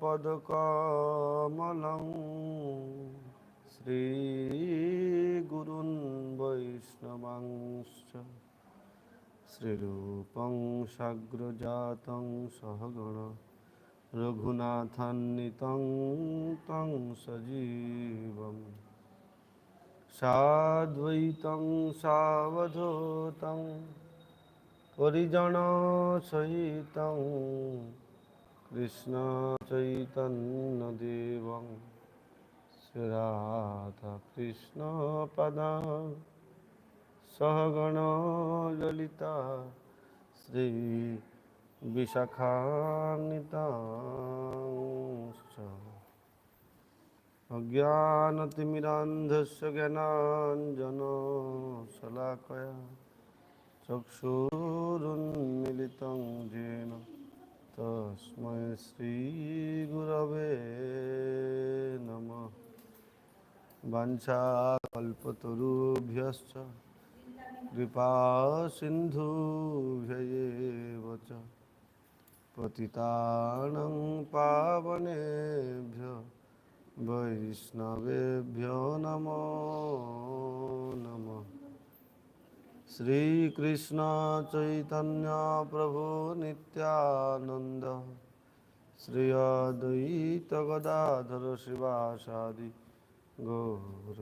পদকমলং শ্রীগুরুन् বৈষ্ণবাংশ্চ শ্রীরূপং সাগ্রজাতং সহগণ রঘুনাথান্বিতং তং সজীবম সাদ্বৈতং সাবধূতং পরিজন সহিতং कृष्णचैतन्यदेवं श्रीराधाकृष्णपदा सहगणललिता श्रीविशाखान्वितांश्च अज्ञानतिमिरान्धस्य ज्ञानाञ्जनशलाकया चक्षुरुन्मिलितं येन তস্মৈ শ্রীগুরবে নম। বাঞ্ছাকল্পতরুভ্যশ্চ কৃপা সিন্ধুভ্যয়েব চ পতিতানং পাবনেভ্য বৈষ্ণবেভ্য নমঃ। श्रीकृष्ण चैतन्य प्रभु नित्यानन्द श्री अद्वैत गदाधर शिवासादि गौरभक्तविन्द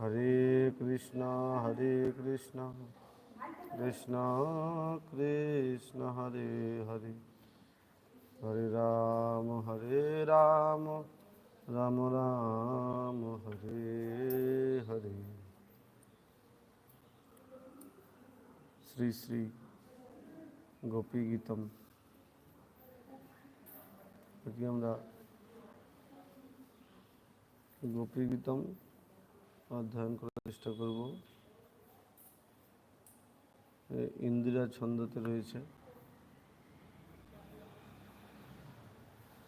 हरे कृष्ण हरे कृष्ण कृष्ण कृष्ण हरे हरे हरे राम हरे राम রাম রাম, হরে হরে। শ্রী শ্রী গোপী গীতম এটি আমরা গোপী গীতম অধ্যয়ন করার চেষ্টা করব। ইন্দিরা ছন্দতে রয়েছে।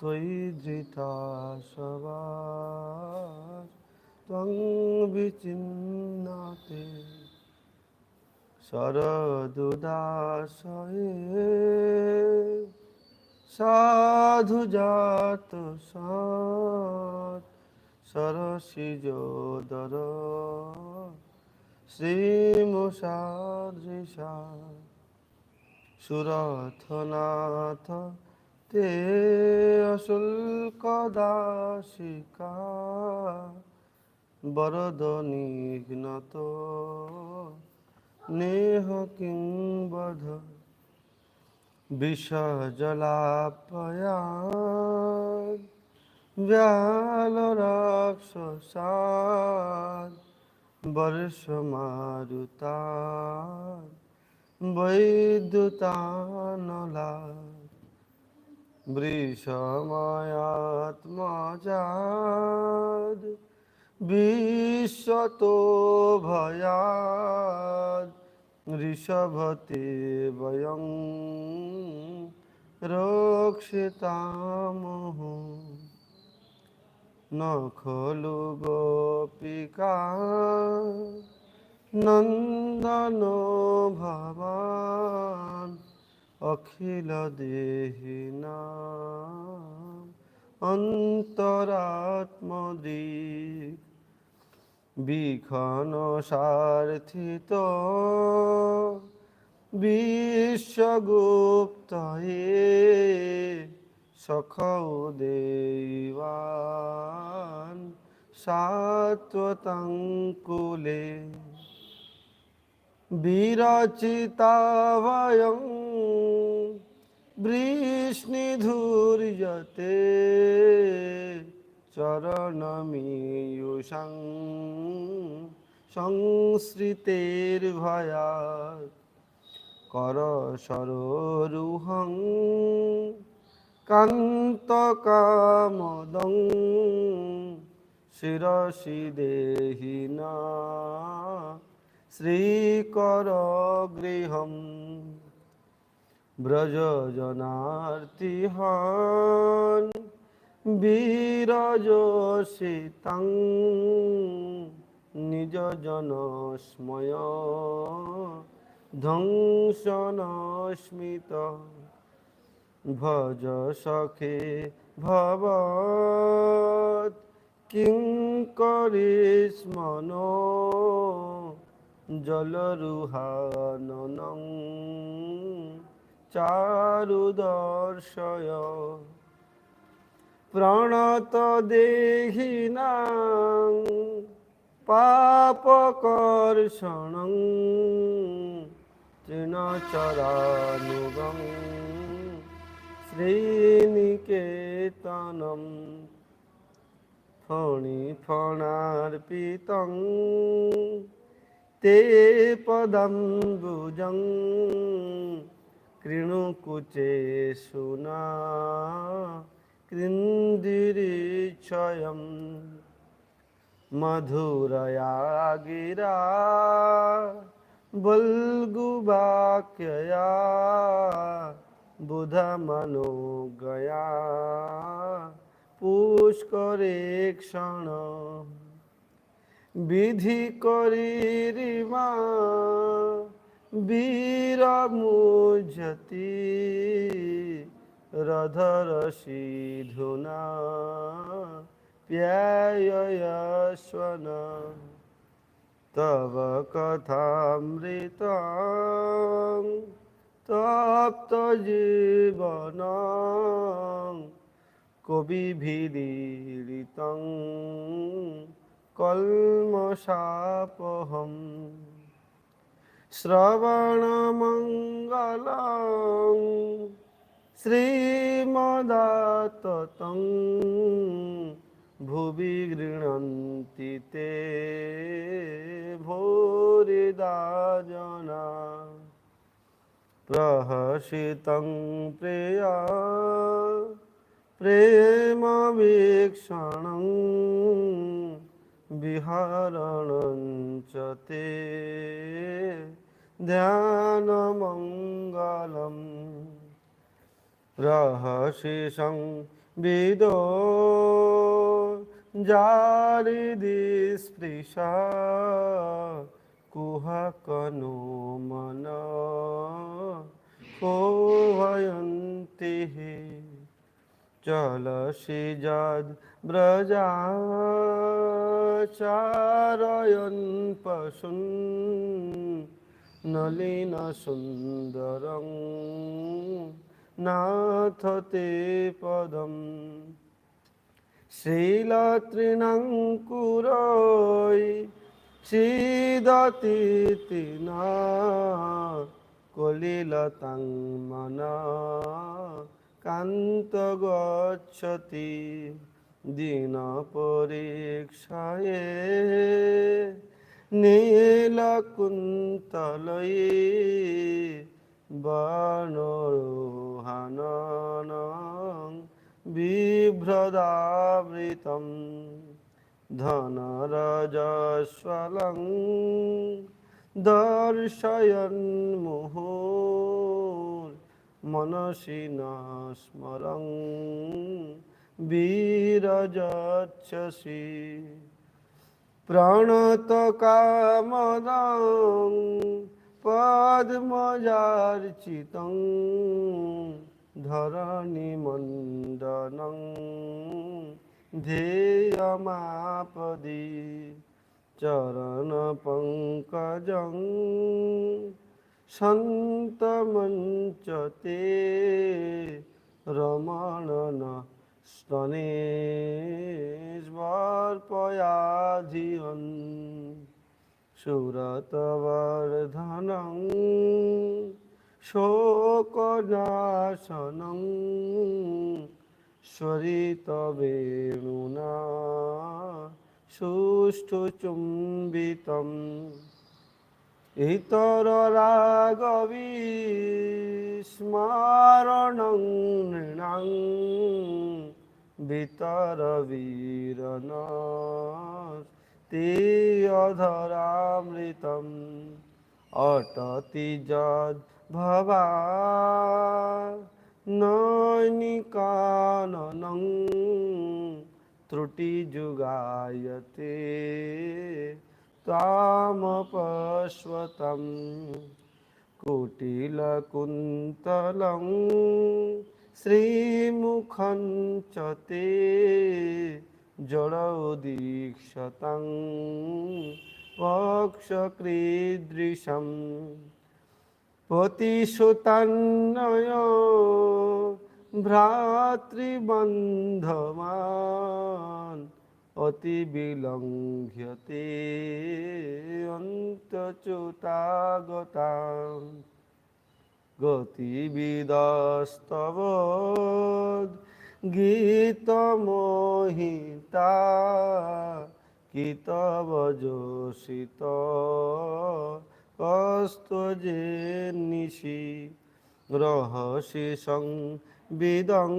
তৈ জিতা সবার ত্বং বিচিন্নাতে সাধু জাত সৎ সরসিজোদর শ্রীমসাদৃশা সুরথনাথ তে আসল কদাশিকা বরদ নিঘ্নত নেহ কিংবধ বিষজলাপয়া ব্যাল রাক্ষসাদ বর্ষ মারুতা বৈদ্যুতানলা বৃষময়াত্মজাদ বিশ্বত ভয়াদ ঋষভতে বয়ং রক্ষিতামহ। ন খলু গোপিকা নন্দন ভবান অখিল দেহি অন্তরাত্মদীপ বিখন সার্থিত বিশ্বগুপ্ত হে সখৌ দেওয়ান সাত্বতঙ্কুলে বিরচিতা ভয়ং বৃষ্ণিধূর্যতে চরণমীয়ুষং সংশ্রিতের্ভয়াৎ কর সরোরুহং কান্তকামদং শিরসি দেহিনা শ্রীকর গৃহম ব্রজজনার্তিহন বীরযোষিতাং নিজ জনস্ময় ধ্বংসনস্মিত। ভজ সখে ভবৎ কিং করিস্মন জলরুহাননং। চারুদর্শয়। প্রণত দেহিনাং পাপকর্ষণং তৃণচরানুগং শ্রীনিকেতনম। ফণি ফণার্পিতং তে পদম্বুজং কৃণুকুচে সুনা কৃন্দিরিক্ষয়ম মধুরয়া গিরা বল্গুবাক্যয়া বুধমনোগয়া পুষ্করে ক্ষণ। বিধি করিরিমা বীর মুঝতি রধর সিধুনা প্যায়স্বন তব কথামৃত তপ্ত জীবন। কবিভিদীরিতং কলমশাপহম শ্রবণমঙ্গলং শ্রীমদাততং ভুবি গৃহন্তি তে ভোরিদাজনা প্রহসিতং প্রিয়া প্রেমবীক্ষণং বিহারণঞ্চ তে ते ध्यानमङ्गलम् रहसि संविदो जारिदि स्पृशा कुहकनो मन कोहयन्ति चलसि यद् व्रजाचारयन् নলিন সুন্দর নাথতে পদম। শ্রীলতৃণঙ্কুরই সিদতি তিনা কলিলতাং মনা কান্ত গচ্ছতি। দিন পরীক্ষায় নীলকুন্তলয়ে বর্ণরোহানং বিভ্রদাবৃতম ধনরজস্বলং দর্শয়न् মুহুর মনসি স্মরং বীরজচ্ছসি। প্রণত কামদং পদ্মজার্চিতং ধরণি মণ্ডনং ध्येयमापदि चरणपङ्कजं सन्तमञ्च স্তনেশ্বর পয়াধিয়ন সুরতবর্ধনং শোকনাশনং স্বরিতবেণুনা সুষ্ঠুচুম্বিতম ইতর রাগবি স্মারণ নৃণাং ভিতর বীরন। তিয়ধরামৃতম অটতি যদ ভবা নৈনিকাননং ত্রুটি যুগায়তে তামপশ্বতম কুটিলকুন্তলং শ্রীমুখঞ্চতে জড়ৌ দীক্ষতাং পক্ষকৃদৃশম প্রতিশ্রুতান্নয় ভ্রাতৃবন্ধমান অতি অতিবিলংঘ্যতে অন্তচুতাগতা গতিবিদস্তব গীতমোহিতা কিতবজোষিত কস্তজে নিশি রহসি সংবিদং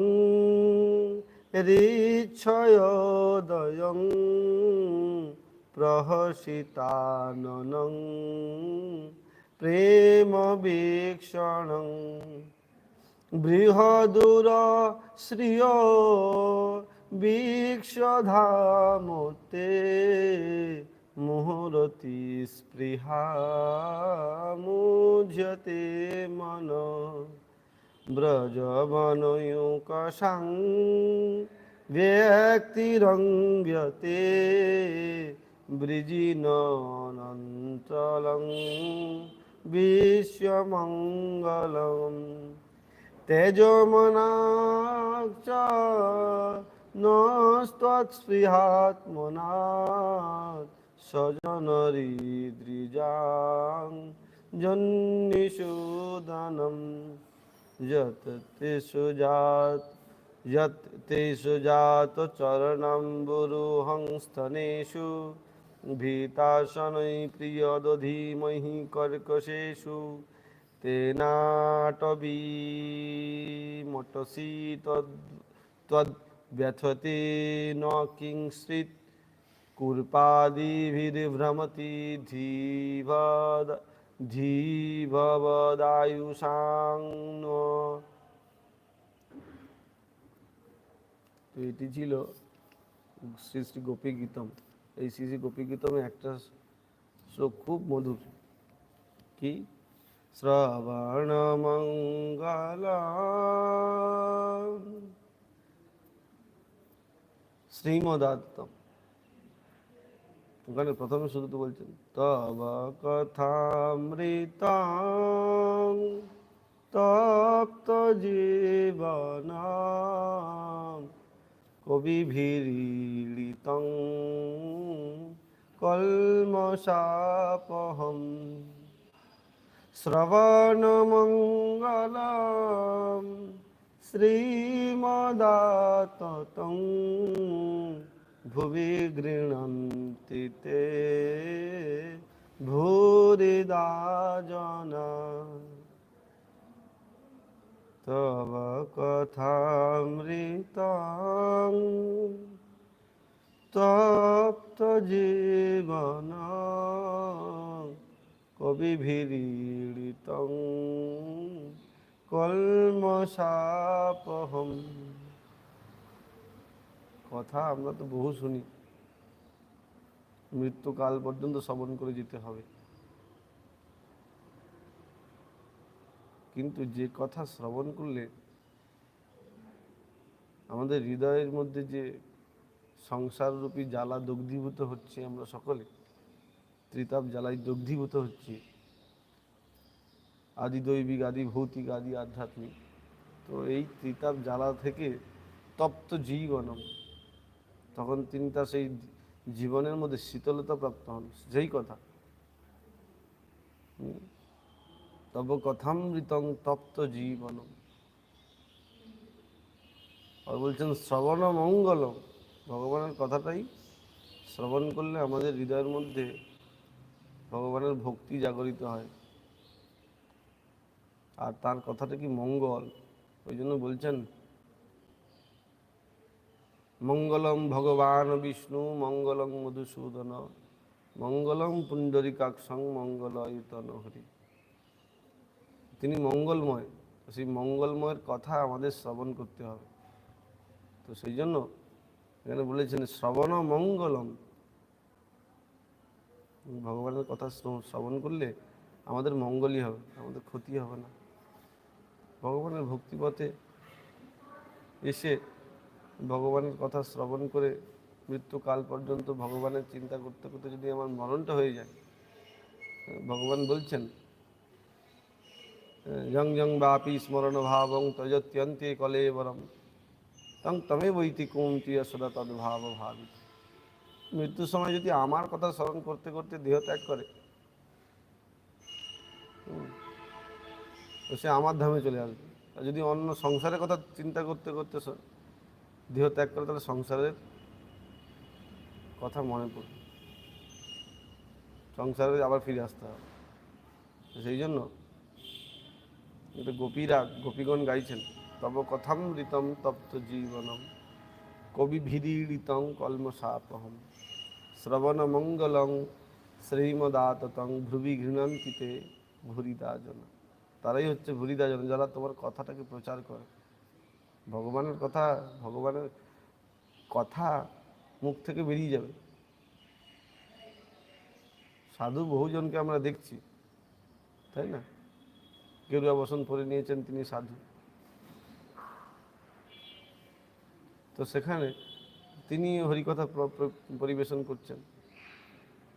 ঋচ্ছয়োদয়ং প্রহসিতাননং প্রেম বীক্ষণং। বৃহদুর শ্রিয় বীক্ষধামতে মুহূর্তি স্পৃহা মুঝ্যতে মন। ব্রজবনয়ুকসাং ব্যক্তিরঙ্গ্যতে বৃজিনন্তলং বিশ্বমঙ্গলম তেজমনাক্ষ নস্ত্বৎস্পৃহাত্মনা স্বজনরিদ্রিজাং জন্নিষুদানম যত তে সুজাত যত তে সুজাত চরণম্বুরুহং স্তনেষু ভীতাশनै প্রিয়দধীমহি কর্কশেষু তেনাটবী মটসি তদ্ তদ্ব্যথতে ন কিংশ্রিত কুর্পাদিভির্ভ্রমতি ধীভদ ধীভবদায়ুষাং তো এটি ছিল শ্রী শ্রী গোপী গীতম এই শ্রী শ্রী গোপী গীতমে একটা শ্লোক খুব মধুর কি শ্রবণ মঙ্গল শ্রীমদাত্তম ওখানে প্রথমে শুধু তো বলছেন তব কথামৃত তপ্ত জীবন কবিভিড়িত কলমশাপহম। শ্রবণমঙ্গলম শ্রীমদাততং। ভুবি গৃণন্তি তে ভূরিদা তব কথামৃতং। জীবন। কবিভিড়িতং কলমশাপহম কথা আমরা তো বহু শুনি। মৃত্যুকাল পর্যন্ত শ্রবণ করে যেতে হবে। কিন্তু যে কথা শ্রবণ করলে আমাদের হৃদয়ের মধ্যে যে সংসাররূপী জ্বালা দগ্ধীভূত হচ্ছে আমরা সকলে। ত্রিতাপ জ্বালাই দগ্ধীভূত হচ্ছে। আদি দৈবিক, আদি ভৌতিক, আদি আধ্যাত্মিক। তো এই ত্রিতাপ জ্বালা থেকে তপ্ত জীবনম। তখন তিনি তার সেই জীবনের মধ্যে শীতলতা প্রাপ্ত হন। যেই কথা। তব কথামৃতং তপ্ত জীবনম। আর বলছেন শ্রবণ মঙ্গলম ভগবানের কথাটাই শ্রবণ করলে আমাদের হৃদয়ের মধ্যে ভগবানের ভক্তি জাগরিত হয়। আর তার কথাটা কি মঙ্গল? ওই জন্য বলছেন, মঙ্গলম ভগবান বিষ্ণু মঙ্গলং মধুসূদন, মঙ্গলম পুণ্ডরিকাক্ষং মঙ্গলয়তন হরি। তিনি মঙ্গলময়, সেই মঙ্গলময়ের কথা আমাদের শ্রবণ করতে হবে। তো সেই জন্য এখানে বলেছেন, শ্রবণ মঙ্গলম। ভগবানের কথা শ্র- শ্রবণ করলে আমাদের মঙ্গলই হবে, আমাদের ক্ষতি হবে না। ভগবানের ভক্তিপথে এসে ভগবানের কথা শ্রবণ করে মৃত্যুকাল পর্যন্ত ভগবানের চিন্তা করতে করতে যদি আমার মরণটা হয়ে যায়, ভগবান বলছেন জং জং বাপি স্মরণ ভাবং তজত্যন্তে কলেবরম। তং তমে বৈতি কুমতি সদা তদ্ভাব ভাবি মৃত্যুর সময় যদি আমার কথা স্মরণ করতে করতে দেহ ত্যাগ করে তো সে আমার ধামে চলে আসবে। আর যদি অন্য সংসারের কথা চিন্তা করতে করতে দেহ ত্যাগ করে তাহলে সংসারের কথা মনে পড়বে। সংসারে আবার ফিরে আসতে হবে। সেই জন্য গোপীরা, গোপীগণ গাইছেন তব কথাম ঋতম তপ্ত জীবনম, কবি ভিদীড়িতং কলমসাপহম। শ্রবণ মঙ্গলং শ্রীমদাততং ভ্রুবি ঘৃণন্তিতে ভুরিদাজন। তারাই হচ্ছে ভুরিদাজন, যারা তোমার কথাটাকে প্রচার করে। ভগবানের কথা ভগবানের কথা মুখ থেকে বেরিয়ে যাবে। সাধু বহুজনকে আমরা দেখছি, তাই না? গেরুয়া বসন পরে নিয়েছেন তিনি সাধু। তো সেখানে তিনি হরিকথা প্র- প্র- পরিবেশন করছেন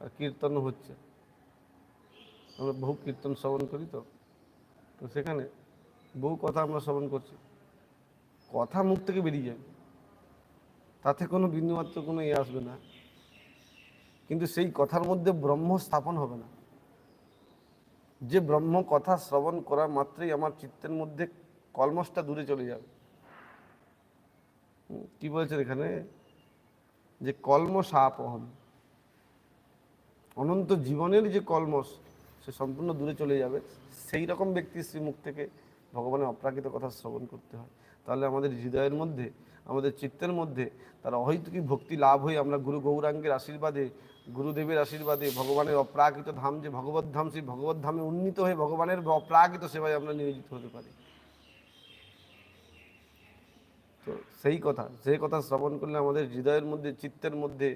আর কীর্তনও হচ্ছে। আমরা বহু কীর্তন শ্রবণ করি তো। তো সেখানে বহু কথা আমরা শ্রবণ করছি। কথা মুখ থেকে বেরিয়ে যাবে তাতে কোনো বিন্দুমাত্র কোনো ইয়ে আসবে না। কিন্তু সেই কথার মধ্যে ব্রহ্ম স্থাপন হবে না। যে ব্রহ্ম কথা শ্রবণ করা মাত্রই আমার চিত্তের মধ্যে কলমসটা দূরে চলে যাবে। কি বলছেন এখানে? যে কলম সাপহম অনন্ত জীবনের যে কলমস সে সম্পূর্ণ দূরে চলে যাবে। সেই রকম ব্যক্তির শ্রীমুখ থেকে ভগবানের অপ্রাকৃত কথা শ্রবণ করতে হয়। তাহলে আমাদের হৃদয়ের মধ্যে, আমাদের চিত্তের মধ্যে তার অহৈতুকী ভক্তি লাভ হয়ে আমরা গুরু গৌরাঙ্গের আশীর্বাদে, গুরুদেবের আশীর্বাদে, ভগবানের অপ্রাকৃত ধাম যে ভগবত ধাম, সেই ভগবত ধামে উন্নীত হয়ে ভগবানের অপ্রাকৃত সেবায় আমরা নিয়োজিত হতে পারি। সেই কথা সেই কথা শ্রবণ করলে আমাদের হৃদয়ের মধ্যে, চিত্তের মধ্যে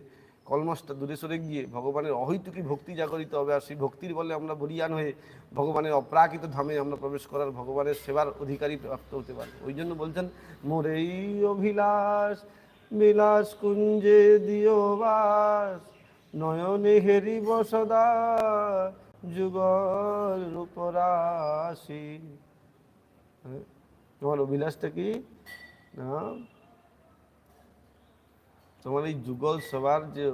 কলমসটা দূরে সরে গিয়ে ভগবানের অহৈতুকী ভক্তি জাগরিত হবে আর সেই ভক্তির বলে আমরা বরিয়ান হয়ে ভগবানের অপ্রাকৃত ধামে আমরা প্রবেশ করার ভগবানের সেবার অধিকারী প্রাপ্ত হতে পারি। ওই জন্য বলছেন মোরেই অভিলাষ, বিলাস কুঞ্জে দিও বাস, নয়নে হেরিব সদা যুগল রূপরাশি। হ্যাঁ? তোমার অভিলাষটা কি? না তোমার এই যুগল সেবার যে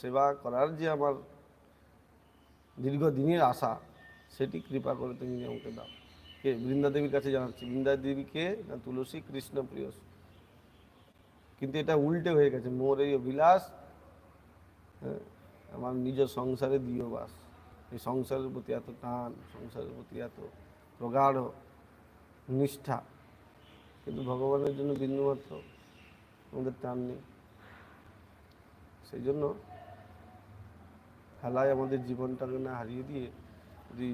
সেবা করার যে আমার দীর্ঘদিনের আশা সেটি কৃপা করে তুমি আমাকে দাও। কে? বৃন্দা দেবীর কাছে জানাচ্ছি বৃন্দা দেবীকে না তুলসী কৃষ্ণ প্রিয় কিন্তু এটা উল্টে হয়ে গেছে মোর এই অভিলাষ হ্যাঁ, আমার নিজ সংসারে দিও বাস। এই সংসারের প্রতি এত টান সংসারের প্রতি এত প্রগাঢ় নিষ্ঠা। কিন্তু ভগবানের জন্য বিন্দুমাত্র আমাদের টান নেই। সেই জন্য খেলায় আমাদের জীবনটাকে না হারিয়ে দিয়ে যদি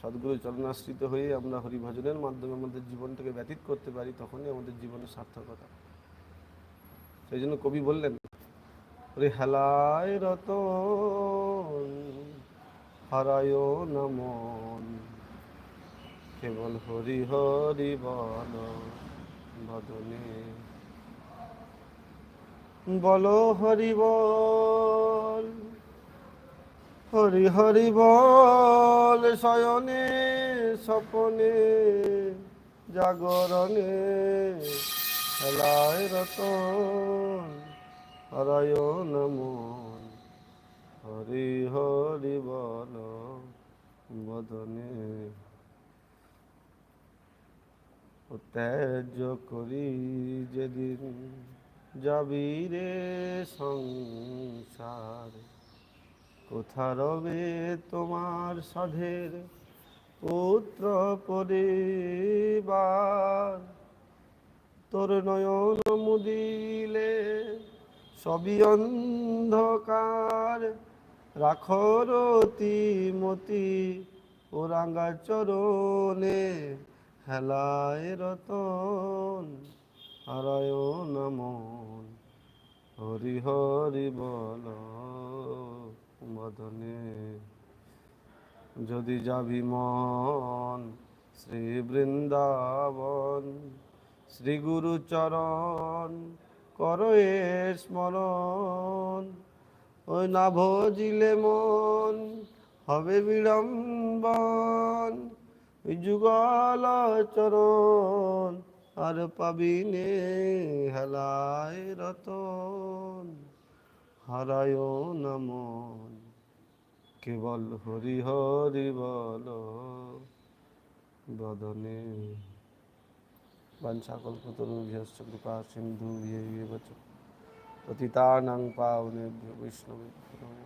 সদ্গুরু চরণাশ্রিত হয়ে আমরা হরিভজনের মাধ্যমে আমাদের জীবনটাকে ব্যতীত করতে পারি, তখনই আমাদের জীবনের সার্থকতা। সেই জন্য কবি বললেন, ওরে হেলায় রত হারায় নমন কেবল হরি হরি বল, বদনে বলো হরি হরি বল, শয়নে স্বপনে, জাগরণে খেলায় রতন হরায় নমন হরি হরি বল, বদনে। ত্যায্য করি যেদিন যাবি রে সংসার। কোথা রবে তোমার সাধের পুত্র পরিবার? তোর নয়ন মুদিলে সবই অন্ধকার। রাখরতি মতি ও চরণে হেলায় রতন। হারায় নমন হরি বল মদনে। যদি যাবি মন, শ্রী বৃন্দাবন, শ্রী গুরু চরণ কর স্মরণ। ওই না ভজিলে মন হবে বিড়ম্বন। যুগল চরণ আর পাবিনে হেলায় রতন। হারায় নমন কেবল হরি হরি বল। বদনে। বংশাকল কুতরুভ্যশ্চ কৃপা সিন্ধু ইয়ে ইয়ে পতিতানাং পাবনেভ্য বৈষ্ণবেভ্য।